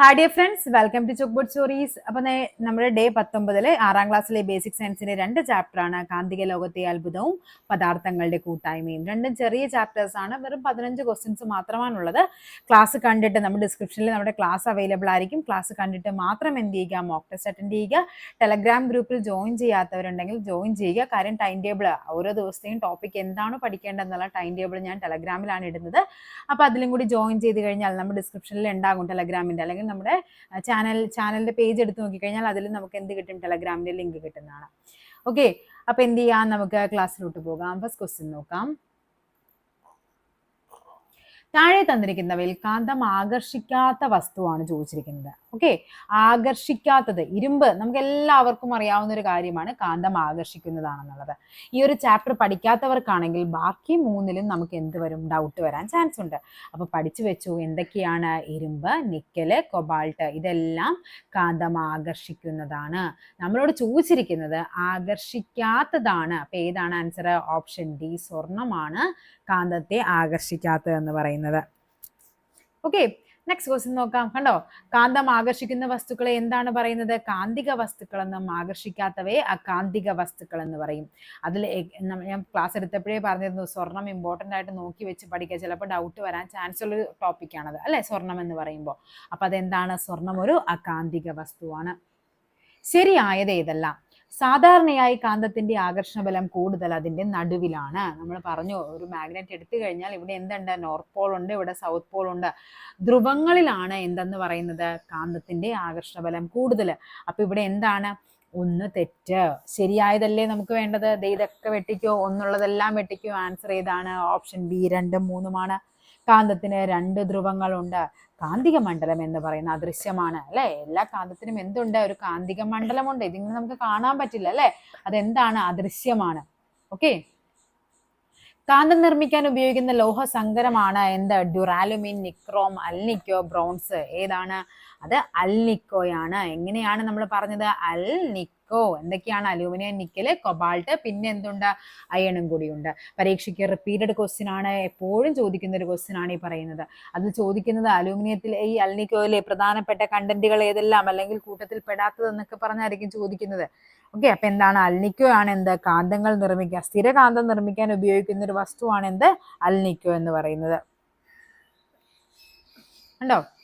Hi dear friends welcome to chalk stories അപ്പൊ നമ്മുടെ day പത്തൊമ്പതിൽ ആറാം ക്ലാസ്സിലെ ബേസിക് സയൻസിന്റെ രണ്ട് ചാപ്റ്ററാണ് കാന്തിക ലോകത്തെ അത്ഭുതവും പദാർത്ഥങ്ങളുടെ കൂട്ടായ്മയും. രണ്ടും ചെറിയ ചാപ്റ്റേഴ്സ് ആണ്. വെറും പതിനഞ്ച് ക്വസ്റ്റ്യൻസ് മാത്രമാണുള്ളത്. ക്ലാസ് കണ്ടിട്ട് നമ്മുടെ ഡിസ്ക്രിപ്ഷനിൽ നമ്മുടെ ക്ലാസ് അവൈലബിൾ ആയിരിക്കും. ക്ലാസ് കണ്ടിട്ട് മാത്രം എന്ത് ചെയ്യുക? മോക്ക് ടെസ്റ്റ് അറ്റൻഡ് ചെയ്യുക. ടെലഗ്രാം ഗ്രൂപ്പിൽ ജോയിൻ ചെയ്യാത്തവരുണ്ടെങ്കിൽ ജോയിൻ ചെയ്യുക. കാര്യം ടൈം ടേബിൾ ഓരോ ദിവസത്തെയും ടോപ്പിക് എന്താണ് പഠിക്കേണ്ടതെന്നുള്ള ടൈം ടേബിൾ ഞാൻ ടെലഗ്രാമിലാണ് ഇടുന്നത്. അപ്പോൾ അതിലും കൂടി ജോയിൻ ചെയ്ത് കഴിഞ്ഞാൽ നമ്മുടെ ഡിസ്ക്രിപ്ഷനിൽ ഉണ്ടാകും ടെലഗ്രാമിന്റെ അല്ലെങ്കിൽ നമ്മുടെ ചാനൽ ചാനലിന്റെ പേജ് എടുത്ത് നോക്കിക്കഴിഞ്ഞാൽ അതിൽ നമുക്ക് എന്ത് കിട്ടും? ടെലഗ്രാമിന്റെ ലിങ്ക് കിട്ടുന്നതാണ്. ഓക്കെ അപ്പോൾ എന്ത് ചെയ്യാം? നമുക്ക് ക്ലാസ്സിലോട്ട് പോകാം. ഫസ്റ്റ് ക്വസ്റ്റ്യൻ നോക്കാം. താഴെ തന്നിരിക്കുന്നവയിൽ കാന്തം ആകർഷിക്കാത്ത വസ്തുവാണ് ചോദിച്ചിരിക്കുന്നത്. ഓക്കെ? ആകർഷിക്കാത്തത് ഇരുമ്പ് നമുക്ക് എല്ലാവർക്കും അറിയാവുന്ന ഒരു കാര്യമാണ് കാന്തം ആകർഷിക്കുന്നതാണെന്നുള്ളത്. ഈ ഒരു ചാപ്റ്റർ പഠിക്കാത്തവർക്കാണെങ്കിൽ ബാക്കി മൂന്നിലും നമുക്ക് എന്ത് വരും? ഡൗട്ട് വരാൻ ചാൻസ് ഉണ്ട്. അപ്പൊ പഠിച്ചു വെച്ചു എന്തൊക്കെയാണ്? ഇരുമ്പ് നിക്കൽ കൊബാൾട്ട് ഇതെല്ലാം കാന്തം ആകർഷിക്കുന്നതാണ്. നമ്മളോട് ചോദിച്ചിരിക്കുന്നത് ആകർഷിക്കാത്തതാണ്. അപ്പൊ ഏതാണ് ആൻസർ ഓപ്ഷൻ ഡി സ്വർണമാണ് കാന്തത്തെ ആകർഷിക്കാത്തത് എന്ന് പറയുന്നത്. ഓക്കെ? നെക്സ്റ്റ് ക്വസ്റ്റ്യൻ നോക്കാം. കണ്ടോ? കാന്തം ആകർഷിക്കുന്ന വസ്തുക്കളെ എന്താണ് പറയുന്നത്? കാന്തിക വസ്തുക്കളെന്നും ആകർഷിക്കാത്തവയെ അകാന്തിക വസ്തുക്കൾ എന്ന് പറയും. അതിൽ ഞാൻ ക്ലാസ് എടുത്തപ്പോഴേ പറഞ്ഞിരുന്നു സ്വർണം ഇമ്പോർട്ടന്റ് ആയിട്ട് നോക്കി വെച്ച് പഠിക്കുക ചിലപ്പോൾ ഡൗട്ട് വരാൻ ചാൻസ് ഉള്ള ടോപ്പിക്കാണത് അല്ലേ? സ്വർണം എന്ന് പറയുമ്പോൾ അപ്പം അതെന്താണ് സ്വർണം ഒരു അകാന്തിക വസ്തുവാണ്. ശരിയായത് ഏതെല്ലാം? സാധാരണയായി കാന്തത്തിന്റെ ആകർഷണ ബലം കൂടുതൽ അതിന്റെ നടുവിലാണ്. നമ്മൾ പറഞ്ഞു ഒരു മാഗ്നറ്റ് എടുത്തു കഴിഞ്ഞാൽ ഇവിടെ എന്തുണ്ട്? നോർത്ത് പോൾ ഉണ്ട് ഇവിടെ സൗത്ത് പോൾ ഉണ്ട്. ധ്രുവങ്ങളിലാണ് എന്തെന്ന് പറയുന്നത്? കാന്തത്തിന്റെ ആകർഷണ ബലം കൂടുതൽ. അപ്പൊ ഇവിടെ എന്താണ്? ഒന്ന് തെറ്റ്. ശരിയായതല്ലേ നമുക്ക് വേണ്ടത്? ഇതൊക്കെ വെട്ടിക്കോ ഒന്നുള്ളതെല്ലാം വെട്ടിക്കോ. ആൻസർ ഏതാണ്? ഓപ്ഷൻ ബി രണ്ടും മൂന്നുമാണ്. കാന്തത്തിന് രണ്ട് ധ്രുവങ്ങളുണ്ട്. കാന്തിക മണ്ഡലം എന്ന് പറയുന്ന അദൃശ്യമാണ് അല്ലെ? എല്ലാ കാന്തത്തിനും എന്തുണ്ട്? ഒരു കാന്തിക മണ്ഡലമുണ്ട്. ഇതിങ്ങനെ നമുക്ക് കാണാൻ പറ്റില്ല അല്ലെ? അതെന്താണ്? അദൃശ്യമാണ്. ഓക്കെ? കാന്തം നിർമ്മിക്കാൻ ഉപയോഗിക്കുന്ന ലോഹ സങ്കരമാണ് എന്ത്? Duralumin nichrome alnico bronze. ഏതാണ്? അത് അൽനിക്കോയാണ്. എങ്ങനെയാണ് നമ്മൾ പറഞ്ഞത്? അൽനിക്കോ. എന്തൊക്കെയാണ് അലൂമിനിയം നിക്കൽ കൊബാൾട്ട് പിന്നെ എന്തുണ്ട്? അയണും കൂടിയുണ്ട്. പരീക്ഷയ്ക്ക് റിപ്പീറ്റഡ് ക്വസ്റ്റ്യൻ ആണ് എപ്പോഴും ചോദിക്കുന്ന ഒരു ക്വസ്റ്റ്യൻ ആണ് ഈ പറയുന്നത്. അത് ചോദിക്കുന്നത് അലൂമിനിയത്തിൽ ഈ അൽനിക്കോയിലെ പ്രധാനപ്പെട്ട കണ്ടന്റുകൾ ഏതെല്ലാം? അല്ലെങ്കിൽ കൂട്ടത്തിൽ പെടാത്തത് എന്നൊക്കെ പറഞ്ഞായിരിക്കും ചോദിക്കുന്നത്. ഓക്കെ അപ്പൊ എന്താണ്? അൽനിക്കോ ആണ് എന്ത്? കാന്തങ്ങൾ നിർമ്മിക്കാൻ സ്ഥിരകാന്തം നിർമ്മിക്കാൻ ഉപയോഗിക്കുന്ന ഒരു വസ്തുവാണ് എന്ത്? അൽനിക്കോ എന്ന് പറയുന്നത്. കണ്ടോ?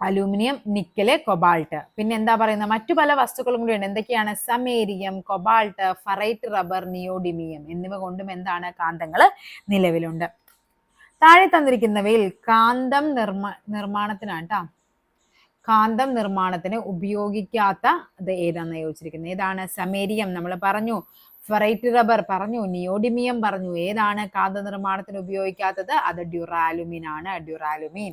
Aluminium nickel cobalt. പിന്നെ എന്താ പറയുന്നത്? മറ്റു പല വസ്തുക്കളും കൂടിയുണ്ട്. എന്തൊക്കെയാണ്? Samarium cobalt ferrite rubber neodymium എന്നിവ കൊണ്ടും എന്താണ് കാന്തങ്ങൾ നിലവിലുണ്ട്. താഴെ തന്നിരിക്കുന്നവയിൽ കാന്തം നിർമ്മ നിർമ്മാണത്തിനാണ് കാന്തം നിർമ്മാണത്തിന് ഉപയോഗിക്കാത്ത ഇത് ഏതാണെന്ന് ചോദിച്ചിരിക്കുന്നത്? ഏതാണ്? സമേരിയം. നമ്മൾ പറഞ്ഞു ഫറൈറ്റ് റബ്ബർ പറഞ്ഞു നിയോഡിമിയം പറഞ്ഞു. ഏതാണ് കാന്ത നിർമ്മാണത്തിന് ഉപയോഗിക്കാത്തത്? അത് ഡ്യൂറാലുമിൻ ആണ്. ഡ്യൂറാലുമിൻ.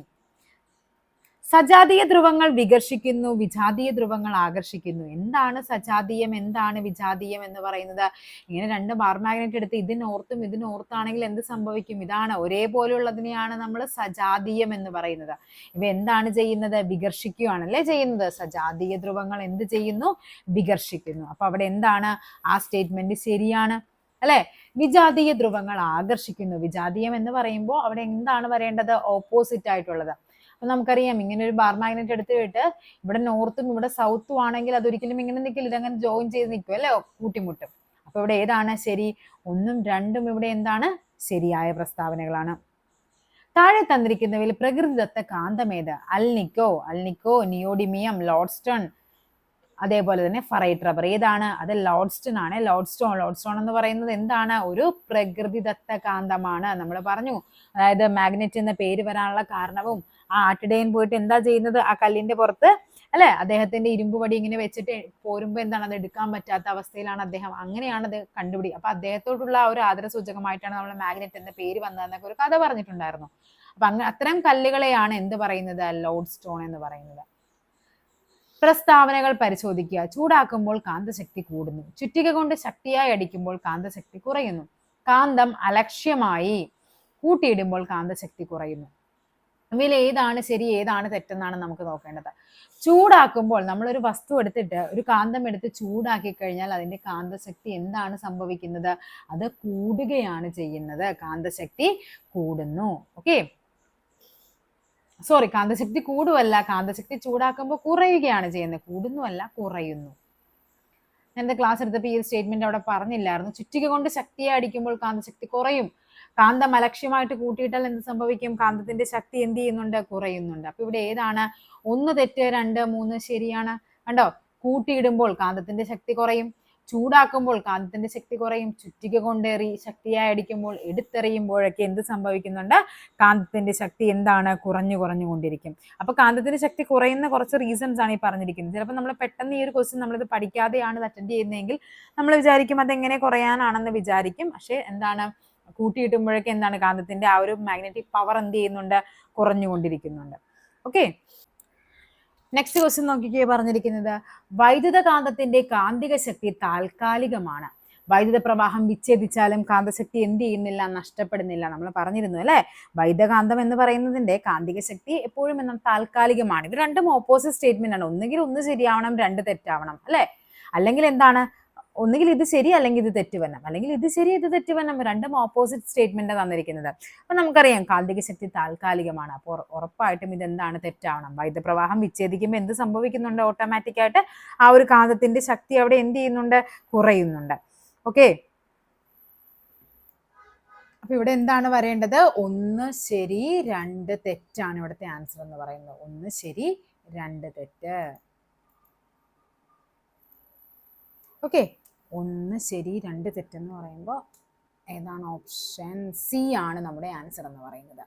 സജാതീയ ധ്രുവങ്ങൾ വികർഷിക്കുന്നു വിജാതീയ ധ്രുവങ്ങൾ ആകർഷിക്കുന്നു. എന്താണ് സജാതീയം? എന്താണ് വിജാതീയം എന്ന് പറയുന്നത്? ഇങ്ങനെ രണ്ട് ബാർ മാഗ്നറ്റ് എടുത്ത് ഇതിനോർത്തും ഇതിനോർത്താണെങ്കിൽ എന്ത് സംഭവിക്കും? ഇതാണ് ഒരേപോലെയുള്ളതിനെയാണ് നമ്മൾ സജാതീയം എന്ന് പറയുന്നത്. ഇവ എന്താണ് ചെയ്യുന്നത്? വികർഷിക്കുകയാണല്ലേ ചെയ്യുന്നത്? സജാതീയ ധ്രുവങ്ങൾ എന്ത് ചെയ്യുന്നു? വികർഷിക്കുന്നു. അപ്പൊ അവിടെ എന്താണ്? ആ സ്റ്റേറ്റ്മെന്റ് ശരിയാണ് അല്ലെ? വിജാതീയ ധ്രുവങ്ങൾ ആകർഷിക്കുന്നു. വിജാതീയം എന്ന് പറയുമ്പോൾ അവിടെ എന്താണ് വരേണ്ടത്? ഓപ്പോസിറ്റ് ആയിട്ടുള്ളത്. അപ്പൊ നമുക്കറിയാം ഇങ്ങനെ ഒരു ബാർ മാഗ്നറ്റ് എടുത്തിട്ട് ഇവിടെ നോർത്തും ഇവിടെ സൗത്തും ആണെങ്കിൽ അതൊരിക്കലും ഇങ്ങനെ നിൽക്കില്ല. ഇതങ്ങനെ ജോയിൻ ചെയ്ത് നിൽക്കും അല്ലേ? കൂട്ടിമുട്ടും. അപ്പൊ ഇവിടെ ഏതാണ് ശരി? ഒന്നും രണ്ടും ഇവിടെ എന്താണ്? ശരിയായ പ്രസ്താവനകളാണ്. താഴെ തന്നിരിക്കുന്നവയിൽ പ്രകൃതിദത്ത കാന്തമേത് അൽനിക്കോ. അൽനിക്കോ നിയോഡിമിയം ലോഡ്സ്റ്റൺ അതേപോലെ തന്നെ ഫറൈറ്റ് റബ്ബർ. ഏതാണ്? അത് ലോഡ്സ്റ്റൺ ആണ്. ലോഡ്സ്റ്റോൺ. ലോഡ്സ്റ്റോൺ എന്ന് പറയുന്നത് എന്താണ്? ഒരു പ്രകൃതിദത്ത കാന്തമാണ് നമ്മൾ പറഞ്ഞു. അതായത് മാഗ്നറ്റ് എന്ന പേര് വരാനുള്ള കാരണവും ആ ആട്ടിടയൻ പോയിട്ട് എന്താ ചെയ്യുന്നത്? ആ കല്ലിന്റെ പുറത്ത് അല്ലെ? അദ്ദേഹത്തിന്റെ ഇരുമ്പ് പടി ഇങ്ങനെ വെച്ചിട്ട് പോരുമ്പോ എന്താണ്? അത് എടുക്കാൻ പറ്റാത്ത അവസ്ഥയിലാണ് അദ്ദേഹം. അങ്ങനെയാണ് അത് കണ്ടുപിടി അപ്പൊ അദ്ദേഹത്തോടുള്ള ഒരു ആദരസൂചകമായിട്ടാണ് നമ്മൾ മാഗ്നറ്റ് എന്ന പേര് വന്നതെന്നൊക്കെ ഒരു കഥ പറഞ്ഞിട്ടുണ്ടായിരുന്നു. അപ്പൊ അങ്ങനെ അത്തരം കല്ലുകളെയാണ് എന്ത് പറയുന്നത്? ലോഡ് സ്റ്റോൺ എന്ന് പറയുന്നത്. പ്രസ്താവനകൾ പരിശോധിക്കുക. ചൂടാക്കുമ്പോൾ കാന്തശക്തി കൂടുന്നു. ചുറ്റിക കൊണ്ട് ശക്തിയായി അടിക്കുമ്പോൾ കാന്തശക്തി കുറയുന്നു. കാന്തം അലക്ഷ്യമായി കൂട്ടിയിടുമ്പോൾ കാന്തശക്തി കുറയുന്നു. ഇവയിൽ ഏതാണ് ശരി ഏതാണ് തെറ്റെന്നാണ് നമുക്ക് നോക്കേണ്ടത്. ചൂടാക്കുമ്പോൾ നമ്മളൊരു വസ്തു എടുത്തിട്ട് ഒരു കാന്തം എടുത്ത് ചൂടാക്കി കഴിഞ്ഞാൽ അതിന്റെ കാന്തശക്തി എന്താണ് സംഭവിക്കുന്നത്? അത് കൂടുകയാണ് ചെയ്യുന്നത്. കാന്തശക്തി കൂടുന്നു. ഓക്കെ? സോറി കാന്തശക്തി കൂടുവല്ല. കാന്തശക്തി ചൂടാക്കുമ്പോൾ കുറയുകയാണ് ചെയ്യുന്നത്. കൂടുന്നുമല്ല കുറയുന്നു. ഞാൻ ക്ലാസ് എടുത്തപ്പോൾ ഈ സ്റ്റേറ്റ്മെന്റ് അവിടെ പറഞ്ഞില്ലായിരുന്നു. ചുറ്റിക കൊണ്ട് ശക്തിയെ അടിക്കുമ്പോൾ കാന്തശക്തി കുറയും. കാന്തം അലക്ഷ്യമായിട്ട് കൂട്ടിയിട്ടാൽ എന്ത് സംഭവിക്കും? കാന്തത്തിന്റെ ശക്തി എന്ത് ചെയ്യുന്നുണ്ട്? കുറയുന്നുണ്ട്. അപ്പൊ ഇവിടെ ഏതാണ്? ഒന്ന് തെറ്റ് രണ്ട് മൂന്ന് ശരിയാണ്. കണ്ടോ? കൂട്ടിയിടുമ്പോൾ കാന്തത്തിന്റെ ശക്തി കുറയും. ചൂടാക്കുമ്പോൾ കാന്തത്തിന്റെ ശക്തി കുറയും ചുറ്റിക കൊണ്ടേറി ശക്തിയായി അടിക്കുമ്പോൾ എടുത്തെറിയുമ്പോഴൊക്കെ എന്ത് സംഭവിക്കുന്നുണ്ട്? കാന്തത്തിന്റെ ശക്തി എന്താണ്? കുറഞ്ഞു കുറഞ്ഞു കൊണ്ടിരിക്കും. അപ്പൊ കാന്തത്തിന്റെ ശക്തി കുറയുന്ന കുറച്ച് റീസൺസ് ആണ് ഈ പറഞ്ഞിരിക്കുന്നത്. ചിലപ്പോൾ നമ്മൾ പെട്ടെന്ന് ഈ ഒരു ക്വസ്റ്റ്യൻ നമ്മളിത് പഠിക്കാതെയാണ് അറ്റൻഡ് ചെയ്യുന്നതെങ്കിൽ നമ്മൾ വിചാരിക്കും അതെങ്ങനെ കുറയാനാണെന്ന് വിചാരിക്കും. പക്ഷെ എന്താണ്? കൂട്ടിയിട്ടുമ്പോഴൊക്കെ എന്താണ് കാന്തത്തിന്റെ ആ ഒരു മാഗ്നറ്റിക് പവർ എന്ത് ചെയ്യുന്നുണ്ട്? കുറഞ്ഞുകൊണ്ടിരിക്കുന്നുണ്ട് ഓക്കെ നെക്സ്റ്റ് ക്വസ്റ്റ്യൻ നോക്കിക്കേ പറഞ്ഞിരിക്കുന്നത്. വൈദ്യുത കാന്തത്തിന്റെ കാന്തിക ശക്തി താൽക്കാലികമാണ്. വൈദ്യുത പ്രവാഹം വിച്ഛേദിച്ചാലും കാന്തശക്തി എന്ത് ചെയ്യുന്നില്ല നഷ്ടപ്പെടുന്നില്ല. നമ്മൾ പറഞ്ഞിരുന്നു അല്ലെ? വൈദ്യകാന്തം എന്ന് പറയുന്നതിന്റെ കാന്തിക ശക്തി എപ്പോഴും എന്നാൽ താൽക്കാലികമാണ്. ഇത് രണ്ടും ഓപ്പോസിറ്റ് സ്റ്റേറ്റ്മെന്റ് ആണ്. ഒന്നുകിൽ ഒന്ന് ശരിയാവണം രണ്ട് തെറ്റാവണം. അല്ലെ? അല്ലെങ്കിൽ എന്താണ്? ഒന്നുകിൽ ഇത് ശരി അല്ലെങ്കിൽ ഇത് തെറ്റ് വരണം അല്ലെങ്കിൽ ഇത് ശരി ഇത് തെറ്റ് വരണം രണ്ടും ഓപ്പോസിറ്റ് സ്റ്റേറ്റ്മെന്റ് തന്നിരിക്കുന്നത്. അപ്പൊ നമുക്കറിയാം കാന്തിക ശക്തി താൽക്കാലികമാണ്. അപ്പോൾ ഉറപ്പായിട്ടും ഇത് എന്താണ് തെറ്റാവണം. വൈദ്യുതപ്രവാഹം വിച്ഛേദിക്കുമ്പോൾ എന്ത് സംഭവിക്കുന്നുണ്ട് ഓട്ടോമാറ്റിക് ആയിട്ട് ആ ഒരു കാന്തത്തിന്റെ ശക്തി അവിടെ എന്ത് ചെയ്യുന്നുണ്ട്? കുറയുന്നുണ്ട്. ഓക്കെ അപ്പൊ ഇവിടെ എന്താണ് വരേണ്ടത്? ഒന്ന് ശരി രണ്ട് തെറ്റാണ് ഇവിടുത്തെ ആൻസർ എന്ന് പറയുന്നത്. ഒന്ന് ശരി രണ്ട് തെറ്റ്. ഓക്കെ ഒന്ന് ശരി രണ്ട് തെറ്റെന്ന് പറയുമ്പോൾ ഏതാണ് ഓപ്ഷൻ സി ആണ് നമ്മുടെ ആൻസർ എന്ന് പറയുന്നത്.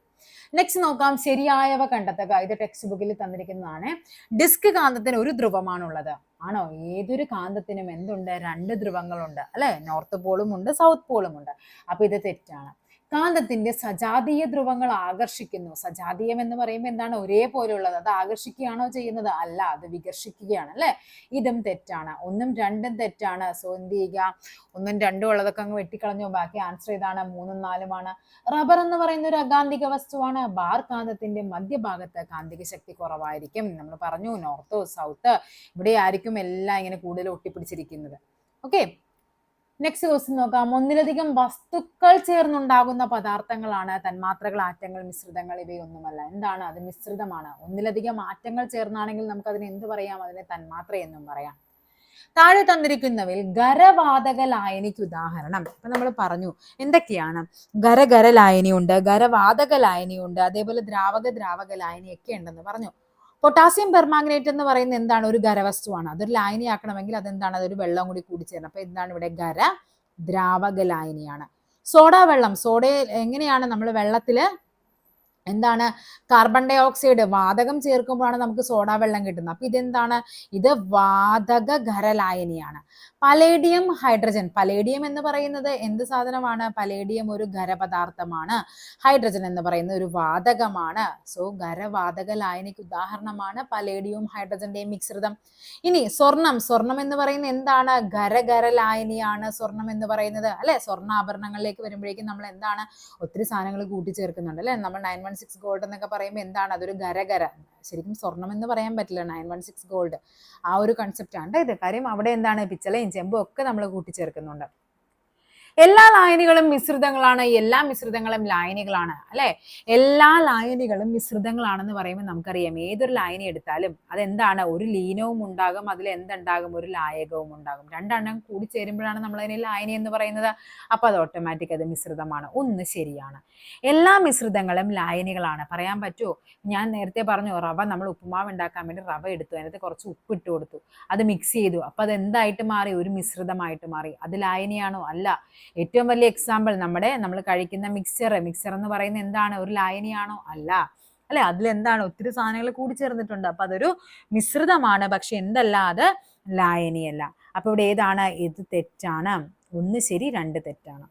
നെക്സ്റ്റ് നോക്കാം ശരിയായവ കണ്ടെത്തുക. ഇത് ടെക്സ്റ്റ് ബുക്കിൽ തന്നിരിക്കുന്നതാണ്. ഡിസ്ക് കാന്തത്തിന് ഒരു ധ്രുവമാണുള്ളത്. ആണോ? ഏതൊരു കാന്തത്തിനും എന്തുണ്ട്? രണ്ട് ധ്രുവങ്ങളുണ്ട്. അല്ലെ? നോർത്ത് പോളും ഉണ്ട് സൗത്ത് പോളും ഉണ്ട്. അപ്പൊ ഇത് തെറ്റാണ്. കാന്തത്തിന്റെ സജാതീയ ധ്രുവങ്ങൾ ആകർഷിക്കുന്നു. സജാതീയം എന്ന് പറയുമ്പോൾ എന്താണ്? ഒരേപോലെയുള്ളത്. അത് ആകർഷിക്കുകയാണോ ചെയ്യുന്നത്? അല്ല അത് വികർഷിക്കുകയാണ് അല്ലെ? ഇതും തെറ്റാണ്. ഒന്നും രണ്ടും തെറ്റാണ്. സോ എന്ത് ചെയ്യുക? ഒന്നും രണ്ടും ഉള്ളതൊക്കെ അങ്ങ് വെട്ടിക്കളഞ്ഞു. ബാക്കി ആൻസർ ഇതാണ്. മൂന്നും നാലുമാണ് റബ്ബർ എന്ന് പറയുന്ന ഒരു അകാന്തിക വസ്തുവാണ്. ബാർ കാന്തത്തിന്റെ മധ്യഭാഗത്ത് കാന്തിക ശക്തി കുറവായിരിക്കും. നമ്മൾ പറഞ്ഞു നോർത്ത് സൗത്ത് ഇവിടെ ആയിരിക്കും എല്ലാം ഇങ്ങനെ കൂടുതൽ ഒട്ടിപ്പിടിച്ചിരിക്കുന്നത്. ഓക്കെ നെക്സ്റ്റ് ക്വസ്റ്റ്യൻ നോക്കാം. ഒന്നിലധികം വസ്തുക്കൾ ചേർന്നുണ്ടാകുന്ന പദാർത്ഥങ്ങളാണ് തന്മാത്രകൾ ആറ്റങ്ങൾ മിശ്രിതങ്ങൾ ഇവയൊന്നുമല്ല. എന്താണ് അത് മിശ്രിതമാണ്? ഒന്നിലധികം ആറ്റങ്ങൾ ചേർന്നാണെങ്കിൽ നമുക്ക് അതിനെ എന്ത് പറയാം? അതിനെ തന്മാത്ര എന്നും പറയാം. താഴെ തന്നിരിക്കുന്നവയിൽ ഖരവാതക ലായനിക്ക് ഉദാഹരണം. ഇപ്പൊ നമ്മൾ പറഞ്ഞു എന്തൊക്കെയാണ്? ഖരഖര ലായനി ഉണ്ട് ഖരവാതക ലായനി ഉണ്ട് അതേപോലെ ദ്രാവക ദ്രാവക ലായനി ഒക്കെ ഉണ്ടെന്ന് പറഞ്ഞു. പൊട്ടാസ്യം പെർമാഗ്നേറ്റ് എന്ന് പറയുന്നത് എന്താണ്? ഒരു ഖരവസ്തുവാണ്. അതൊരു ലായനിയാക്കണമെങ്കിൽ അതെന്താണ്? അതൊരു വെള്ളം കൂടി കൂടി കൂടിച്ചേരണം അപ്പൊ എന്താണ് ഇവിടെ ഖര? ദ്രാവക ലായനിയാണ് സോഡ വെള്ളം. സോഡ എങ്ങനെയാണ് നമ്മൾ വെള്ളത്തിൽ എന്താണ്? കാർബൺ ഡൈ ഓക്സൈഡ് വാതകം ചേർക്കുമ്പോഴാണ് നമുക്ക് സോഡാ വെള്ളം കിട്ടുന്നത്. അപ്പൊ ഇതെന്താണ്? ഇത് വാതക ഖരലായനിയാണ്. പലേഡിയം ഹൈഡ്രജൻ പലേഡിയം എന്ന് പറയുന്നത് എന്ത് സാധനമാണ്? പലേഡിയം ഒരു ഖരപദാർത്ഥമാണ്. ഹൈഡ്രജൻ എന്ന് പറയുന്നത് ഒരു വാതകമാണ്. സോ ഖരവാതക ലായനിക്ക് ഉദാഹരണമാണ് പലേഡിയവും ഹൈഡ്രജന്റെയും മിശ്രിതം. ഇനി സ്വർണം സ്വർണം എന്ന് പറയുന്നത് എന്താണ്? ഖരഖരലായനിയാണ് സ്വർണം എന്ന് പറയുന്നത്. അല്ലെ? സ്വർണാഭരണങ്ങളിലേക്ക് വരുമ്പോഴേക്കും നമ്മൾ എന്താണ്? ഒത്തിരി സാധനങ്ങൾ കൂട്ടിച്ചേർക്കുന്നുണ്ട്. അല്ലെ? നമ്മൾ നയൻ സിക്സ് ഗോൾഡ് എന്നൊക്കെ പറയുമ്പോൾ എന്താണ്? അതൊരു ഗരഗര ശരിക്കും സ്വർണം എന്ന് പറയാൻ പറ്റില്ല. നയൻ വൺ സിക്സ് ഗോൾഡ് ആ ഒരു കൺസെപ്റ്റ് ആണ്. ഇത് കാര്യം അവിടെ എന്താണ്? പിച്ചളയും ചെമ്പും ഒക്കെ നമ്മൾ കൂട്ടിച്ചേർക്കുന്നുണ്ട്. എല്ലാ ലായനികളും മിശ്രിതങ്ങളാണ്. എല്ലാ മിശ്രിതങ്ങളും ലായനികളാണ് അല്ലെ? എല്ലാ ലായനികളും മിശ്രിതങ്ങളാണെന്ന് പറയുമ്പോൾ നമുക്കറിയാം. ഏതൊരു ലായനി എടുത്താലും അതെന്താണ്? ഒരു ലീനവും ഉണ്ടാകും. അതിൽ എന്തുണ്ടാകും? ഒരു ലായകവും ഉണ്ടാകും. രണ്ടെണ്ണം കൂടി ചേരുമ്പോഴാണ് നമ്മൾ അതിനെ ലായനി എന്ന് പറയുന്നത്. അപ്പൊ അത് ഓട്ടോമാറ്റിക് അത് മിശ്രിതമാണ്. ഒന്ന് ശരിയാണ്. എല്ലാ മിശ്രിതങ്ങളും ലായനികളാണ് പറയാൻ പറ്റുമോ ഞാൻ നേരത്തെ പറഞ്ഞു റവ നമ്മൾ ഉപ്പുമാവ് ഉണ്ടാക്കാൻ വേണ്ടി റവ എടുത്തു. അതിനകത്ത് കുറച്ച് ഉപ്പ് ഇട്ട് കൊടുത്തു. അത് മിക്സ് ചെയ്തു. അപ്പൊ അത് എന്തായിട്ട് മാറി? ഒരു മിശ്രിതമായിട്ട് മാറി. അത് ലായനിയാണോ അല്ല. ഏറ്റവും വലിയ എക്സാമ്പിൾ നമ്മുടെ നമ്മൾ കഴിക്കുന്ന മിക്സർ മിക്സർ എന്ന് പറയുന്നത് എന്താണ്? ഒരു ലായനിയാണോ? അല്ല. അല്ലെ? അതിൽ എന്താണ്? ഒത്തിരി സാധനങ്ങൾ കൂടി ചേർന്നിട്ടുണ്ട്. അപ്പൊ അതൊരു മിശ്രിതമാണ്. പക്ഷെ എന്തല്ല? അത് ലായനിയല്ല. അപ്പൊ ഇവിടെ ഏതാണ്? ഇത് തെറ്റാണ്. ഒന്ന് ശരി രണ്ട് തെറ്റാണ്.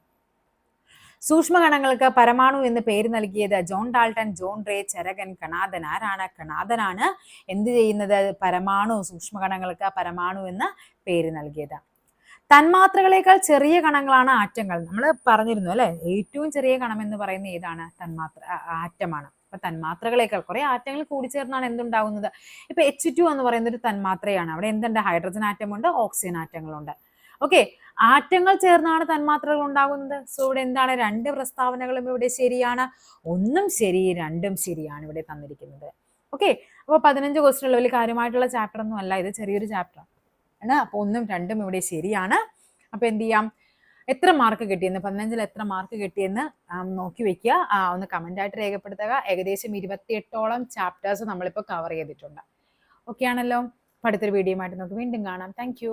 സൂക്ഷ്മകണങ്ങൾക്ക് പരമാണു എന്ന് പേര് നൽകിയത് John Dalton John Ray Charakan Kanadan ആരാണ്? കണാദനാണ് എന്ത് ചെയ്യുന്നത്? പരമാണു സൂക്ഷ്മകണങ്ങൾക്ക് പരമാണു എന്ന് പേര് നൽകിയത്. തന്മാത്രകളേക്കാൾ ചെറിയ കണങ്ങളാണ് ആറ്റങ്ങൾ. നമ്മൾ പറഞ്ഞിരുന്നു അല്ലെ? ഏറ്റവും ചെറിയ കണം എന്ന് പറയുന്ന ഏതാണ്? തന്മാത്ര ആറ്റമാണ്. അപ്പൊ തന്മാത്രകളേക്കാൾ കുറെ ആറ്റങ്ങൾ കൂടിച്ചേർന്നാണ് എന്തുണ്ടാകുന്നത് ഇപ്പൊ എച്ച് ടു എന്ന് പറയുന്ന ഒരു തന്മാത്രയാണ്. അവിടെ എന്തുണ്ട്? ഹൈഡ്രജൻ ആറ്റമുണ്ട് ഓക്സിജൻ ആറ്റങ്ങളുണ്ട്. ഓക്കെ ആറ്റങ്ങൾ ചേർന്നാണ് തന്മാത്രകൾ ഉണ്ടാകുന്നത്. സോ ഇവിടെ എന്താണ്? രണ്ട് പ്രസ്താവനകളും ഇവിടെ ശരിയാണ്. ഒന്നും ശരി രണ്ടും ശരിയാണ് ഇവിടെ തന്നിരിക്കുന്നത്. ഓക്കെ അപ്പോൾ പതിനഞ്ച് ക്വസ്റ്റ്യൻ വലിയ കാര്യമായിട്ടുള്ള ചാപ്റ്റർ ഒന്നും അല്ല. ഇത് ചെറിയൊരു ചാപ്റ്റർ ആണ്. അപ്പോൾ ഒന്നും രണ്ടും ഇവിടെ ശരിയാണ്. അപ്പോൾ എന്ത് ചെയ്യാം? എത്ര മാർക്ക് കിട്ടിയെന്ന് പതിനഞ്ചിൽ എത്ര മാർക്ക് കിട്ടിയെന്ന് നോക്കി വെക്കുക. ഒന്ന് കമന്റ് ആയിട്ട് രേഖപ്പെടുത്തുക. ഏകദേശം ഇരുപത്തിയെട്ടോളം ചാപ്റ്റേഴ്സ് നമ്മളിപ്പോൾ കവർ ചെയ്തിട്ടുണ്ട്. ഓക്കെ ആണല്ലോ? പഠിത്തൊരു വീഡിയോ ആയിട്ട് നമുക്ക് വീണ്ടും കാണാം. താങ്ക്